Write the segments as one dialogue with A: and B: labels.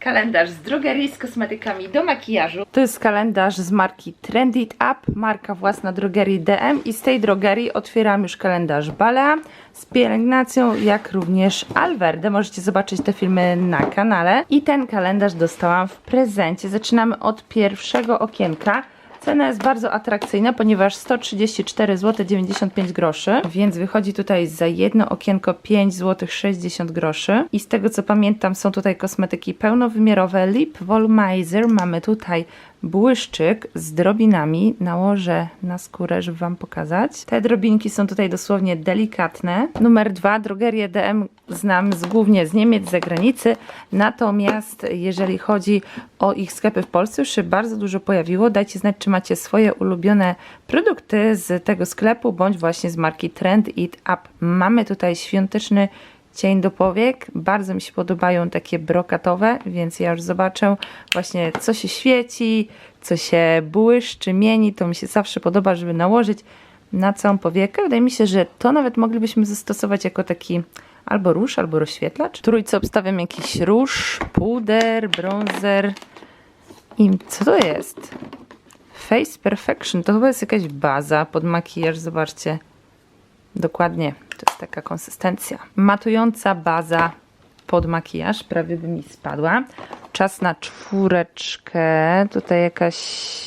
A: Kalendarz z drogerii z kosmetykami do makijażu. To jest kalendarz z marki Trendy It Up, marka własna drogerii DM i z tej drogerii otwieram już kalendarz Balea z pielęgnacją, jak również Alverde. Możecie zobaczyć te filmy na kanale. I ten kalendarz dostałam w prezencie. Zaczynamy od pierwszego okienka. Cena jest bardzo atrakcyjna, ponieważ 134 zł 95 groszy, więc wychodzi tutaj za jedno okienko 5 zł 60 groszy. I z tego co pamiętam są tutaj kosmetyki pełnowymiarowe Lip Volumizer. Mamy tutaj błyszczyk z drobinami. Nałożę na skórę, żeby Wam pokazać. Te drobinki są tutaj dosłownie delikatne. Numer dwa, drogerię DM znam z, głównie z Niemiec, z zagranicy. Natomiast jeżeli chodzi o ich sklepy w Polsce, już się bardzo dużo pojawiło. Dajcie znać, czy macie swoje ulubione produkty z tego sklepu, bądź właśnie z marki Trend It Up. Mamy tutaj świąteczny cień do powiek. Bardzo mi się podobają takie brokatowe, więc ja już zobaczę właśnie co się świeci, co się błyszczy, mieni. To mi się zawsze podoba, żeby nałożyć na całą powiekę. Wydaje mi się, że to nawet moglibyśmy zastosować jako taki albo róż, albo rozświetlacz. Trójce obstawiam jakiś róż, puder, bronzer. I co to jest? Face Perfection. To chyba jest jakaś baza pod makijaż, zobaczcie. Dokładnie, to jest taka konsystencja. Matująca baza pod makijaż, prawie by mi spadła. Czas na czwóreczkę. Tutaj jakaś,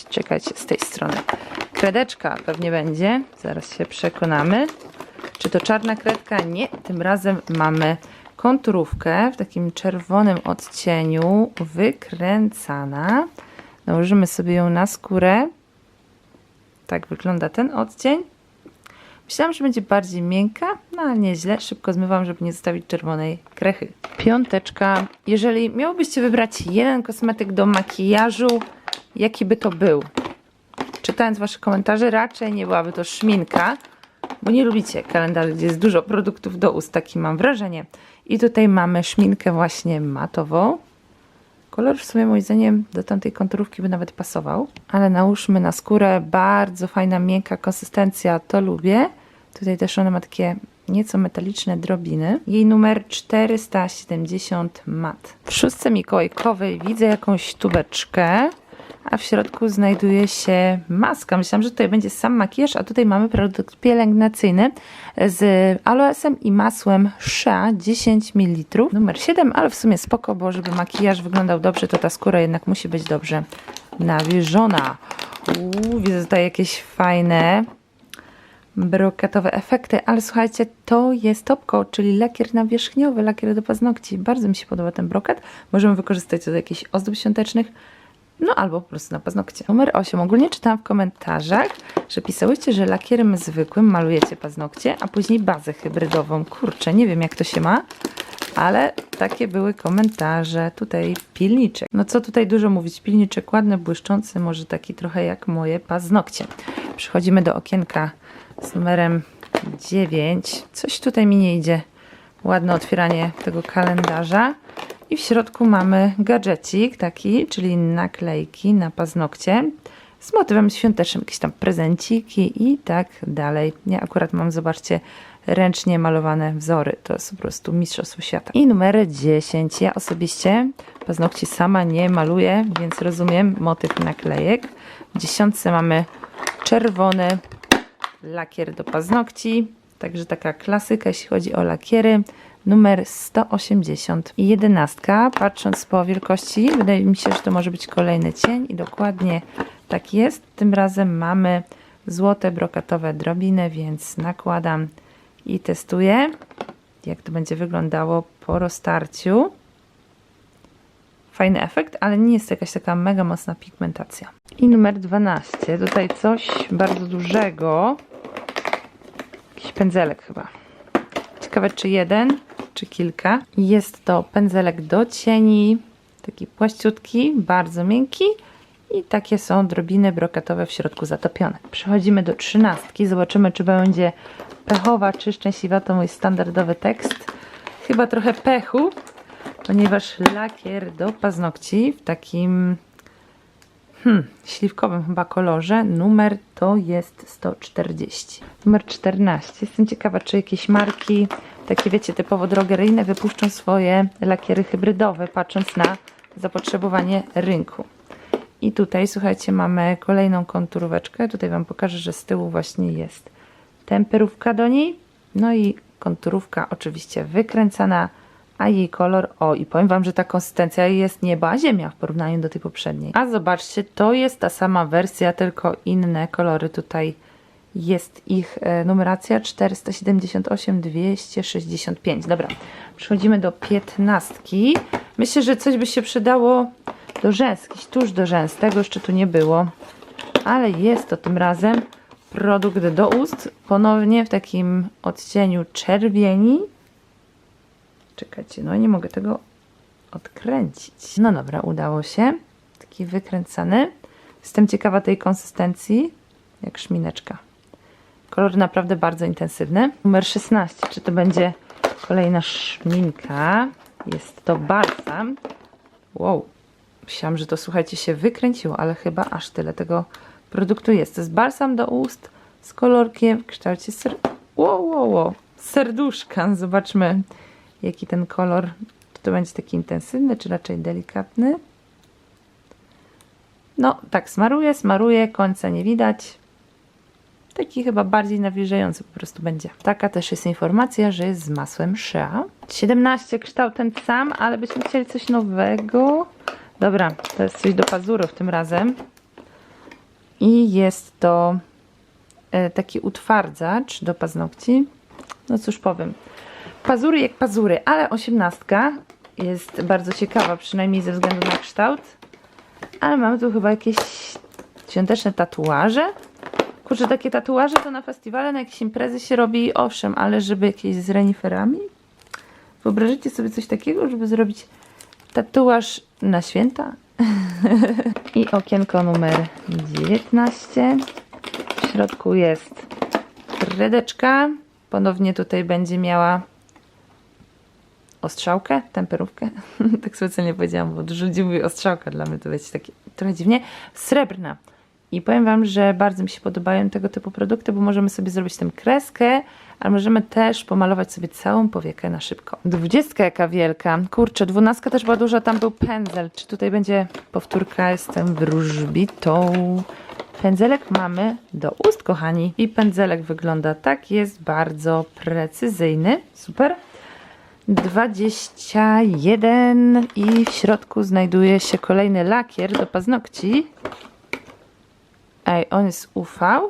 A: czekajcie, z tej strony. Kredeczka pewnie będzie, zaraz się przekonamy. Czy to czarna kredka? Nie, tym razem mamy konturówkę w takim czerwonym odcieniu, wykręcana. Nałożymy sobie ją na skórę. Tak wygląda ten odcień. Myślałam, że będzie bardziej miękka, no ale nieźle. Szybko zmywam, żeby nie zostawić czerwonej krechy. Piąteczka. Jeżeli miałbyście wybrać jeden kosmetyk do makijażu, jaki by to był? Czytając wasze komentarze, raczej nie byłaby to szminka, bo nie lubicie kalendarzy, gdzie jest dużo produktów do ust, takie mam wrażenie. I tutaj mamy szminkę właśnie matową. Kolor w sumie moim zdaniem do tamtej konturówki by nawet pasował, ale nałóżmy na skórę, bardzo fajna, miękka konsystencja, to lubię. Tutaj też ona ma takie nieco metaliczne drobiny. Jej numer 470 mat. W szóstce mikołajkowej widzę jakąś tubeczkę, a w środku znajduje się maska. Myślałam, że tutaj będzie sam makijaż, a tutaj mamy produkt pielęgnacyjny z aloesem i masłem Shea 10 ml. Numer 7, ale w sumie spoko, bo żeby makijaż wyglądał dobrze, to ta skóra jednak musi być dobrze nawilżona. Uuu, widzę tutaj jakieś fajne brokatowe efekty, ale słuchajcie, to jest topko, czyli lakier nawierzchniowy, lakier do paznokci. Bardzo mi się podoba ten brokat. Możemy wykorzystać do jakichś ozdób świątecznych, no albo po prostu na paznokcie. Numer 8. Ogólnie czytałam w komentarzach, że pisałyście, że lakierem zwykłym malujecie paznokcie, a później bazę hybrydową. Kurczę, nie wiem jak to się ma, ale takie były komentarze. Tutaj pilniczek. No co tutaj dużo mówić? Pilniczek ładny, błyszczący, może taki trochę jak moje paznokcie. Przechodzimy do okienka z numerem 9. Coś tutaj mi nie idzie. Ładne otwieranie tego kalendarza. I w środku mamy gadżecik taki, czyli naklejki na paznokcie z motywem świątecznym, jakieś tam prezenciki i tak dalej. Ja akurat mam, zobaczcie, ręcznie malowane wzory. To jest po prostu mistrzostwo świata. I numer 10. Ja osobiście paznokci sama nie maluję, więc rozumiem motyw naklejek. W dziesiątce mamy czerwony lakier do paznokci. Także taka klasyka, jeśli chodzi o lakiery. Numer 180 i 11. Patrząc po wielkości, wydaje mi się, że to może być kolejny cień i dokładnie tak jest. Tym razem mamy złote brokatowe drobiny, więc nakładam i testuję, jak to będzie wyglądało po roztarciu. Fajny efekt, ale nie jest jakaś taka mega mocna pigmentacja. I numer 12. Tutaj coś bardzo dużego. Jakiś pędzelek chyba. Ciekawe, czy jeden, czy kilka. Jest to pędzelek do cieni, taki płaściutki, bardzo miękki i takie są drobiny brokatowe w środku zatopione. Przechodzimy do trzynastki, zobaczymy, czy będzie pechowa, czy szczęśliwa. To mój standardowy tekst. Chyba trochę pechu, ponieważ lakier do paznokci w takim hmm, śliwkowym chyba kolorze. Numer to jest 140. Numer 14. Jestem ciekawa, czy jakieś marki, takie wiecie, typowo drogeryjne, wypuszczą swoje lakiery hybrydowe, patrząc na zapotrzebowanie rynku. I tutaj, słuchajcie, mamy kolejną konturóweczkę. Tutaj Wam pokażę, że z tyłu właśnie jest temperówka do niej. No i konturówka oczywiście wykręcana, a jej kolor, o i powiem Wam, że ta konsystencja jest nieba, ziemia w porównaniu do tej poprzedniej. A zobaczcie, to jest ta sama wersja, tylko inne kolory tutaj jest ich e, numeracja 478, 265. Dobra, przechodzimy do piętnastki. Myślę, że coś by się przydało do rzęs, jakiś tuż do rzęs. Tego jeszcze tu nie było, ale jest to tym razem produkt do ust. Ponownie w takim odcieniu czerwieni. Czekajcie, no nie mogę tego odkręcić. No dobra, udało się. Taki wykręcany. Jestem ciekawa tej konsystencji, jak szmineczka. Kolor naprawdę bardzo intensywny. Numer 16. Czy to będzie kolejna szminka? Jest to balsam. Wow. Myślałam, że to słuchajcie się wykręciło, ale chyba aż tyle tego produktu jest. To jest balsam do ust z kolorkiem w kształcie ser... wow, wow, wow. serduszka. Zobaczmy jaki ten kolor. Czy to będzie taki intensywny, czy raczej delikatny? No, tak smaruję, smaruję, końca nie widać. Taki chyba bardziej nawilżający po prostu będzie. Taka też jest informacja, że jest z masłem Shea. 17 kształt ten sam, ale byśmy chcieli coś nowego. Dobra, to jest coś do pazurów tym razem. I jest to e, taki utwardzacz do paznokci. No cóż powiem. Pazury jak pazury, ale osiemnastka jest bardzo ciekawa, przynajmniej ze względu na kształt. Ale mamy tu chyba jakieś świąteczne tatuaże. Kurczę, takie tatuaże to na festiwale, na jakieś imprezy się robi, owszem, ale żeby jakieś z reniferami? Wyobraźcie sobie coś takiego, żeby zrobić tatuaż na święta? I okienko numer 19. W środku jest kredeczka. Ponownie tutaj będzie miała ostrzałkę, temperówkę. tak specjalnie powiedziałam, bo dużo ludzi mówi ostrzałka, dla mnie to będzie takie trochę dziwnie. Srebrna. I powiem Wam, że bardzo mi się podobają tego typu produkty, bo możemy sobie zrobić tym kreskę, ale możemy też pomalować sobie całą powiekę na szybko. Dwudziestka jaka wielka. Kurczę, dwunastka też była duża, tam był pędzel. Czy tutaj będzie powtórka? Jestem wróżbitą. Pędzelek mamy do ust, kochani. I pędzelek wygląda tak, jest bardzo precyzyjny. Super. 21 i w środku znajduje się kolejny lakier do paznokci. Ej, on jest UV?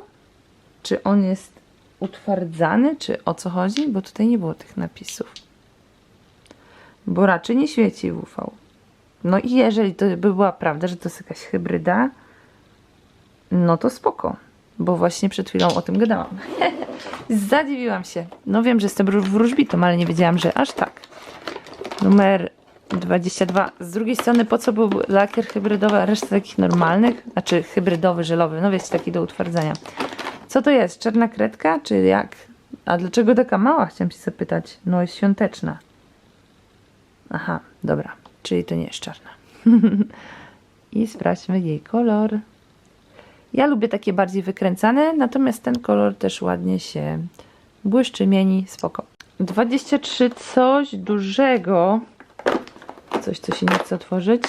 A: Czy on jest utwardzany? Czy o co chodzi? Bo tutaj nie było tych napisów. Bo raczej nie świeci UV. No i jeżeli to by była prawda, że to jest jakaś hybryda, no to spoko. Bo właśnie przed chwilą o tym gadałam. Zadziwiłam się. No wiem, że jestem wróżbitą, ale nie wiedziałam, że aż tak. Numer 22. Z drugiej strony, po co był lakier hybrydowy, a reszta takich normalnych? Znaczy hybrydowy, żelowy, no wiecie, taki do utwardzania. Co to jest? Czarna kredka, czy jak? A dlaczego taka mała? Chciałam się zapytać. No jest świąteczna. Aha, dobra. Czyli to nie jest czarna. I sprawdźmy jej kolor. Ja lubię takie bardziej wykręcane, natomiast ten kolor też ładnie się błyszczy, mieni, spoko. 23, coś dużego. Coś, co się nie chce otworzyć.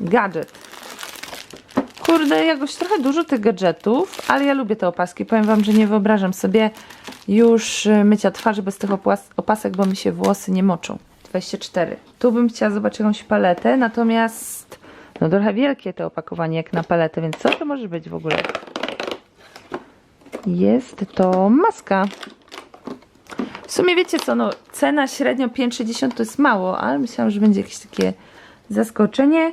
A: Gadżet. Kurde, jakoś trochę dużo tych gadżetów, ale ja lubię te opaski. Powiem Wam, że nie wyobrażam sobie już y, mycia twarzy bez tych opasek, bo mi się włosy nie moczą. 24. Tu bym chciała zobaczyć jakąś paletę, natomiast no trochę wielkie to opakowanie jak na paletę, więc co to może być w ogóle? Jest to maska. W sumie wiecie co, no cena średnio 5,60 to jest mało, ale myślałam, że będzie jakieś takie zaskoczenie.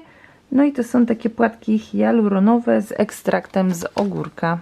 A: No i to są takie płatki hialuronowe z ekstraktem z ogórka.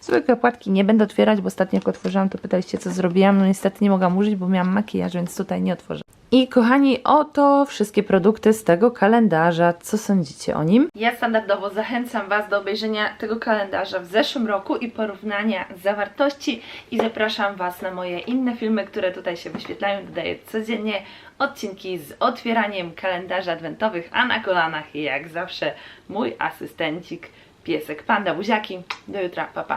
A: Zwykłe płatki nie będę otwierać, bo ostatnio jak otworzyłam, to pytaliście co zrobiłam. No niestety nie mogłam użyć, bo miałam makijaż, więc tutaj nie otworzę. I kochani, oto wszystkie produkty z tego kalendarza. Co sądzicie o nim? Ja standardowo zachęcam Was do obejrzenia tego kalendarza w zeszłym roku i porównania zawartości i zapraszam Was na moje inne filmy, które tutaj się wyświetlają. Dodaję codziennie odcinki z otwieraniem kalendarzy adwentowych, a na kolanach jak zawsze mój asystencik piesek panda buziaki. Do jutra, papa. Pa.